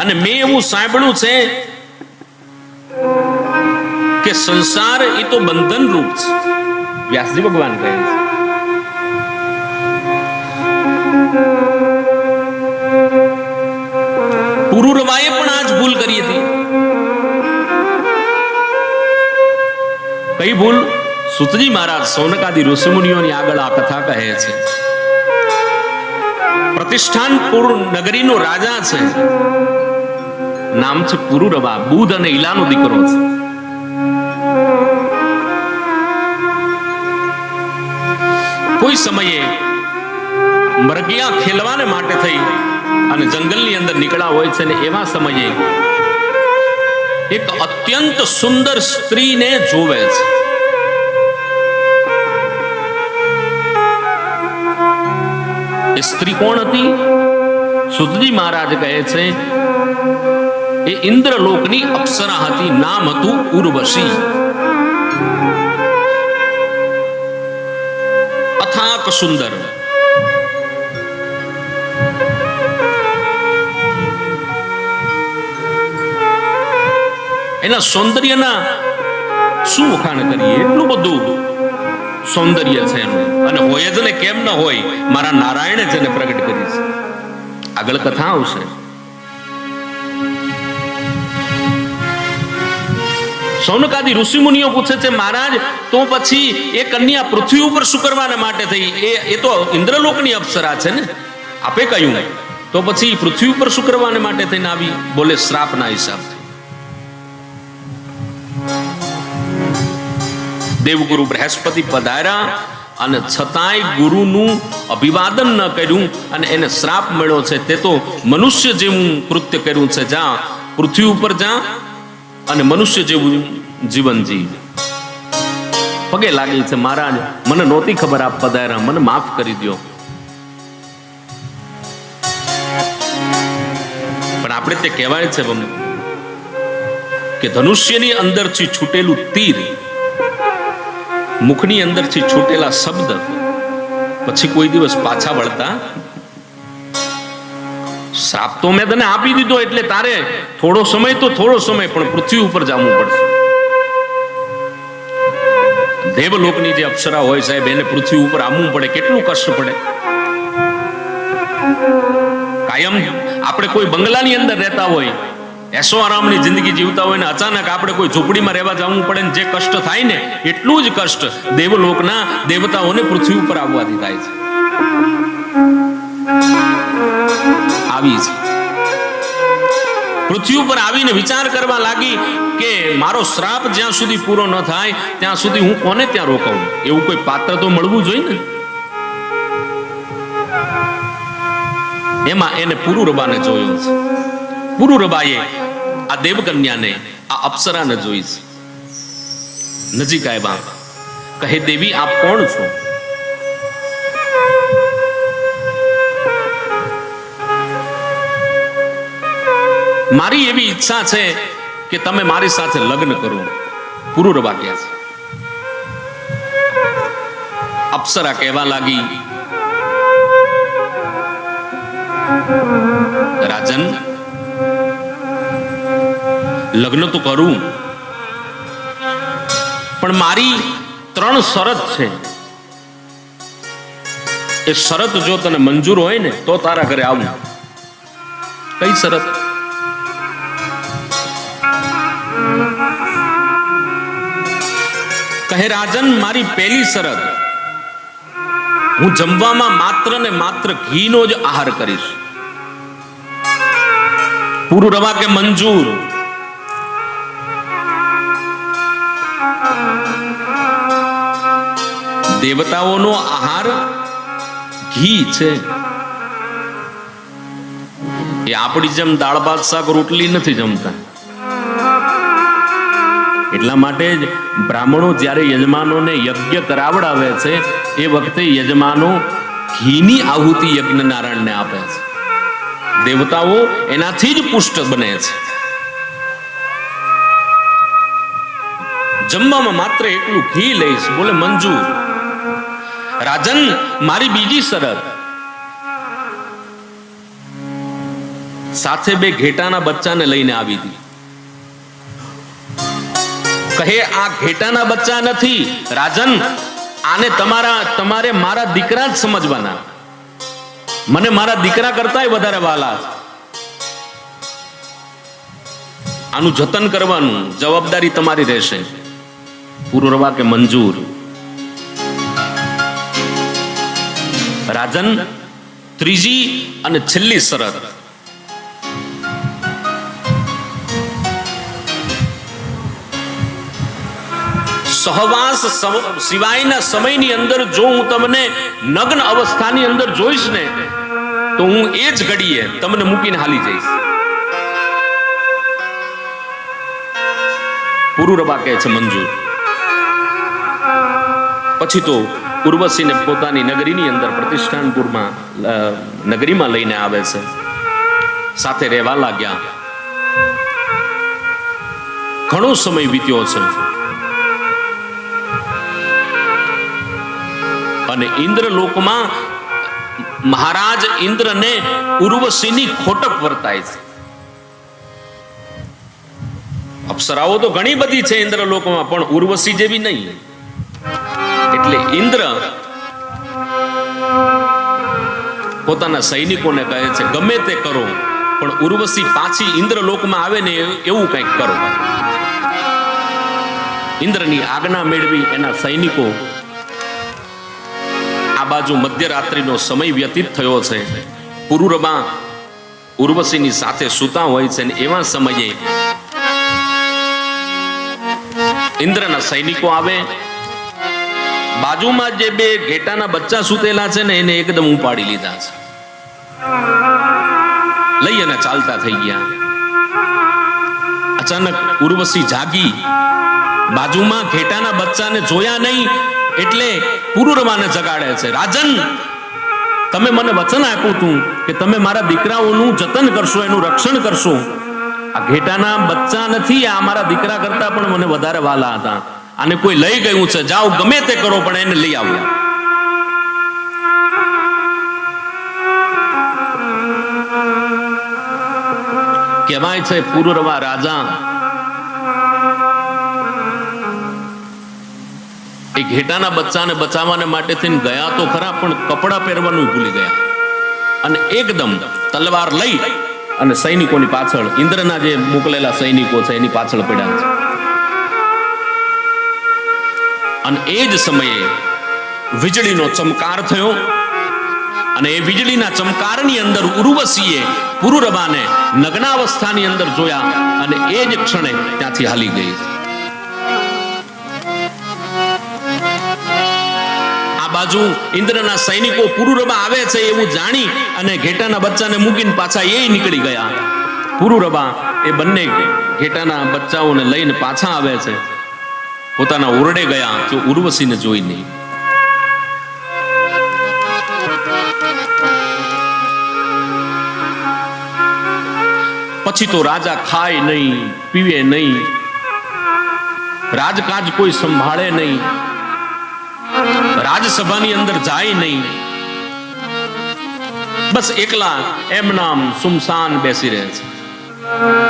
અને મેં એવું સાંભળ્યું છે કે સંસાર એ તો બંધન રૂપ છે. વ્યાસજી ભગવાન કહે છે. પુરુરવાએ પણ આજ ભૂલ કરી હતી. કઈ ભૂલ? સુતજી મહારાજ સૌનકાદી ઋષિમુનિઓની આગળ આ કથા કહે છે. પ્રતિષ્ઠાનપુર નગરીનો રાજા છે. નામ છે પુરુરવા, બુધ અને ઈલાનો દીકરો છે. કોઈ સમયે મરગિયા ખેલવાને માટે થઈ અને જંગલની અંદર નીકળ્યા હોય છે ને એવા સમયે એક અત્યંત સુંદર સ્ત્રીને જોવે છે. એ સ્ત્રી કોણ હતી? સુતજી મહારાજ કહે છે એ ઇન્દ્રલોકની અપ્સરા હતી નામ હતું ઉર્વશી. અથાક સુંદર. એના સૌંદર્યના શું વખાણ કરીએ? એટલું બધું સૌંદર્ય છે એનું. અને હોય જ ને કેમ ન હોય, મારા નારાયણે જ એને પ્રગટ કરી છે. આગળ કથા આવશે. સૌનકાદી ઋષિમુનિઓ પૂછે છે, મહારાજ, તો પછી એ કન્યા પૃથ્વી ઉપર શું કરવાના માટે થઈ. એ એ તો ઇન્દ્રલોકની અપ્સરા છે ને? આપે કહ્યું. તો પછી પૃથ્વી ઉપર શું કરવાને માટે થઈને આવી. બોલે, શ્રાપના હિસાબથી. દેવગુરુ બૃહસ્પતિ પધાર્યા અને છતાંય ગુરુનું અભિવાદન ન કર્યું અને એને શ્રાપ મળ્યો છે. તે તો મનુષ્ય જેવું કૃત્ય કર્યું છે. જ્યાં પૃથ્વી ઉપર જા. અને મનુષ્ય જેવું જીવન જીવ. પગે લાગી છે મહારાજ મને નહોતી ખબર આપ પધાર્યા. મને માફ કરી દો પણ આપણે તે કહેવાય છે કે ધનુષ્યની અંદરથી છૂટેલું તીર, મુખની અંદરથી છૂટેલા શબ્દ, પછી કોઈ દિવસ પાછા વળતા શ્રાપ તો મેં તને આપી દીધો એટલે તારે થોડો સમય તો થોડો સમય પણ પૃથ્વી ઉપર જવું પડશે. દેવલોકની જે અપ્સરા હોય સાહેબ, એને પૃથ્વી ઉપર આવવું પડે, કેટલું કષ્ટ પડે. કાયમ આપણે કોઈ બંગલાની અંદર રહેતા હોય, એસો આરામની જિંદગી જીવતા હોય ને અચાનક આપણે કોઈ ઝૂંપડીમાં રહેવા જવું પડે ને જે કષ્ટ થાય ને, એટલું જ કષ્ટ દેવલોકના દેવતાઓને પૃથ્વી ઉપર આવવાથી થાય છે. આવી છે. પૃથ્વી ઉપર આવીને વિચાર કરવા લાગી કે મારો શ્રાપ જ્યાં સુધી પૂરો ન થાય, ત્યાં સુધી હું કોને ત્યાં રોકાવું? એવું કોઈ પાત્ર તો મળવું જોઈએ ને? એમાં એને પુરુરબાને જોયો છે. પુરુરબાએ આ દેવકન્યાને, આ અપ્સરાને જોઈ છે. નજીક આવ્યા. કહે, દેવી, આપ કોણ છો? મારી એવી ઈચ્છા છે કે તમે મારી સાથે લગ્ન કરો. પુરુરબા કહે છે. અપ્સરા કહેવા લાગી. રાજન, લગ્ન તો કરું, પણ મારી ત્રણ શરત છે. એ શરત જો તને મંજૂર હોય ને, તો તારા ઘરે આવું. કઈ શરત? કહે, રાજન, મારી પહેલી શરત. હું જમવામાં માત્ર ને માત્ર ઘીનો જ આહાર કરીશ. પૂરું રવા કે મંજૂર? દેવતાઓનો આહાર ઘી છે. એ આપણી જેમ દાળ, ભાત, શાક, રોટલી નથી જમતા. એટલા માટે જ બ્રાહ્મણો જ્યારે યજમાનોને યજ્ઞ કરાવડાવે છે, એ વખતે યજમાનો ઘીની આહુતિ યજ્ઞ નારાયણને આપે છે. દેવતાઓ એનાથી જ પુષ્ટ બને છે. જમવામાં માત્ર એટલું ઘી લઈશ. બોલે મંજૂર રાજન, મારી બીજી શરત. સાથે બે ઘેટાના બચ્ચાને લઈને આવી હતી કહે, આ ઘેટાના બચ્ચા નથી. રાજન, આને તમારા, તમારે મારા દીકરા જ સમજવાના. મને મારા દીકરા કરતાંય વધારે વાલા. આનું જતન કરવાનું જવાબદારી તમારી રહેશે. પૂર્વવા કે મંજૂર? રાજન, ત્રીજી અને છેલ્લી શરત. સહવાસ સિવાયના સમયની અંદર જો હું તમને નગ્ન અવસ્થાની અંદર જોઈશ ને, તો હું એ જ ઘડીએ તમને મૂકીને હાલી જઈશ. પુરુરબા કહે છે, મંજૂર. પછી તો ઉર્વશીને પોતાની નગરીની અંદર પ્રતિષ્ઠાનપુરમાં નગરીમાં લઈને આવે છે. સાથે રહેવા લાગ્યા. ઘણો સમય વીત્યો છે. અને ઇન્દ્રલોકમાં મહારાજ ઇન્દ્રને ઉર્વશીની ખોટક વર્તાય છે. અપ્સરાઓ તો ઘણી બધી છે ઇન્દ્રલોકમાં પણ ઉર્વશી જેવી નહીં. એટલે ઇન્દ્ર પોતાના સૈનિકોને કહે છે, ગમે તે કરો, પણ ઉર્વશી પાછી ઇન્દ્રલોકમાં આવે ને એવું કંઈક કરો. ઇન્દ્રની આજ્ઞા મેળવી એના સૈનિકો બાજુ મધ્યરાત્રિનો સમય વ્યતીત થયો છે. પુરુરમાં ઉર્વશીની સાથે સૂતા હોય છે એવા સમયે ઇન્દ્રના સૈનિકો આવે. બાજુમાં જે બે ઘેટાના બચ્ચા સૂતેલા છે ને એને એકદમ ઉપાડી લીધા છે. લઈ અને ચાલતા થઈ ગયા. અચાનક ઉર્વશી જાગી. બાજુમાં ઘેટાના બચ્ચાને જોયા નહીં. એટલે પુરુરમાને જગાડે છે. રાજન, તમે મને વચન આપ્યું હતું કે તમે મારા દીકરાઓનું જતન કરશો, એનું રક્ષણ કરશો. આ ઘેટાના બચ્ચા નથી, આ મારા દીકરા કરતા પણ મને વધારે વાલા હતા. આને કોઈ લઈ ગયું છે. જાઓ, ગમે તે કરો, પણ એને લઈ આવો. કહેવાય છે, પુરુરવા રાજા એ ઘેટાના બચ્ચાને બચાવવાને માટે થઈને ગયા તો ખરા, પણ કપડાં પહેરવાનું ભૂલી ગયા. અને એકદમ તલવાર લઈ અને સૈનિકોની પાછળ, ઇન્દ્રના જે મોકલેલા સૈનિકો છે, એની પાછળ પડ્યા છે. અને એ જ સમયે વીજળીનો ચમકાર થયો. અને એ વીજળીના ચમકારની અંદર ઉર્વશીએ પુરુરબાને નગ્નાવસ્થાની અંદર જોયા અને એ જ ક્ષણે ત્યાંથી હાલી ગઈ. બાજુ ઇન્દ્રના સૈનિકો પુરુરબા આવે છે એવું જાણી અને ઘેટાના બચ્ચાને મૂકીને પાછા એ નીકળી ગયા. પુરુરબા એ બંને ઘેટાના બચ્ચાઓને લઈને પાછા આવે છે. પોતાના ઓરડે ગયા જો ઉર્વશીને જોઈ નહીં પછી તો રાજા ખાય નહીં, પીવે નહીં. રાજકાજ કોઈ સંભાળે નહીં. રાજસભાની અંદર જાય નહીં. બસ એકલા એમ નામ સુમસાન બેસી રહે છે.